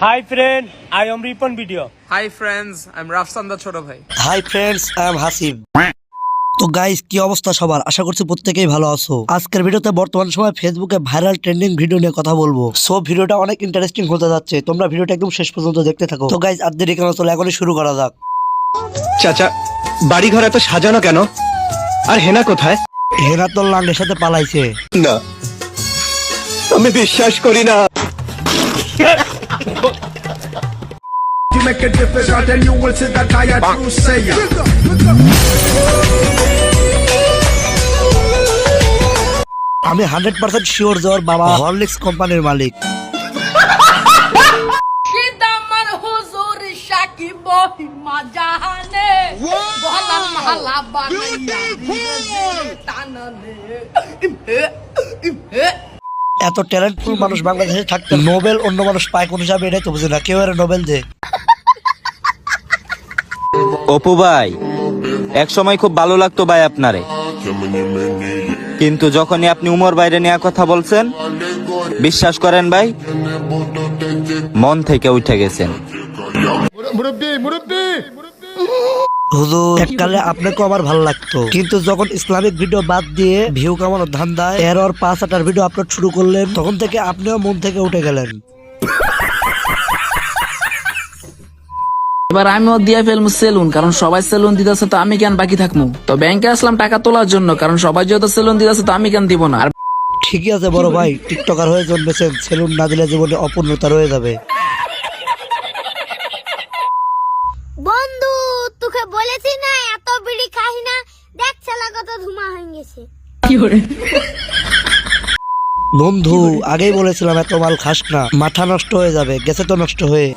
Hi friend, I am Ripan Video. Hi friends I am Rafsan দা ছোট ভাই hi friends I am Hasib তো guys কি অবস্থা সবার? আশা করছি প্রত্যেকেই ভালো আছো। আজকের ভিডিওতে বর্তমান সময় ফেসবুকে ভাইরাল ট্রেন্ডিং ভিডিও নিয়ে কথা বলব। সো ভিডিওটা অনেক ইন্টারেস্টিং হতে যাচ্ছে। তোমরা ভিডিওটা একদম শেষ পর্যন্ত দেখতে থাকো। তো গাইস আর দেরি কেন চলো এখনই শুরু করা যাক। চাচা বাড়ি ঘর এত সাজানো কেন? আর হেনা কোথায়? হেনা তোর লাঙ্গের সাথে পালাইছে। না। আমি বিশ্বাস করি না। You make a difference, then you will see that I am true sayer. আমি হান্ড্রেড পার্সেন্ট শিওর যে ওর বাবা হরলিক্স কোম্পানির মালিক। এত ট্যালেন্টফুল মানুষ বাংলাদেশে থাকতে নোবেল অন্য মানুষ পায় কোন হিসাবে এটাই তো বুঝি না। কেউ এর নোবেল দে অপু ভাই এক সময় খুব ভালো লাগতো ভাই আপনারে। কিন্তু যখনই আপনি উমর বাইরে নেওয়ার কথা বলছেন বিশ্বাস করেন ভাই মন থেকে উঠে গেছেন। হুজুর এককালে আপনাকেও আমার ভালো লাগতো। কিন্তু যখন ইসলামিক ভিডিও বাদ দিয়ে ভিউ কামানোর ধান্দায় এর ওর পাঁচ হাজার ভিডিও আপলোড শুরু করলেন তখন থেকে আপনিও মন থেকে উঠে গেলেন। এবার আমিও দিয়ে ফেলব সেলুন কারণ সবাই সেলুন দিতেছে তো আমি কেন বাকি থাকব তো ব্যাংকে আসলাম টাকা তোলার জন্য কারণ সবাই যেহেতু সেলুন দিতেছে তো আমি কেন দিব না? আর ঠিকই আছে বড় ভাই টিকটকার হয়ে জন্মেছেন সেলুন না দিলে জীবনে অপূর্ণতা রয়ে যাবে। বন্ধু তোকে বলেছি না এত বিড়ি খাই না। দেখ ছেলা কত ধুমা হয়ে গেছে। বন্ধু আগেই বলেছিলাম এত মাল খাস না মাথা নষ্ট হয়ে যাবে গেছে তো নষ্ট হয়ে।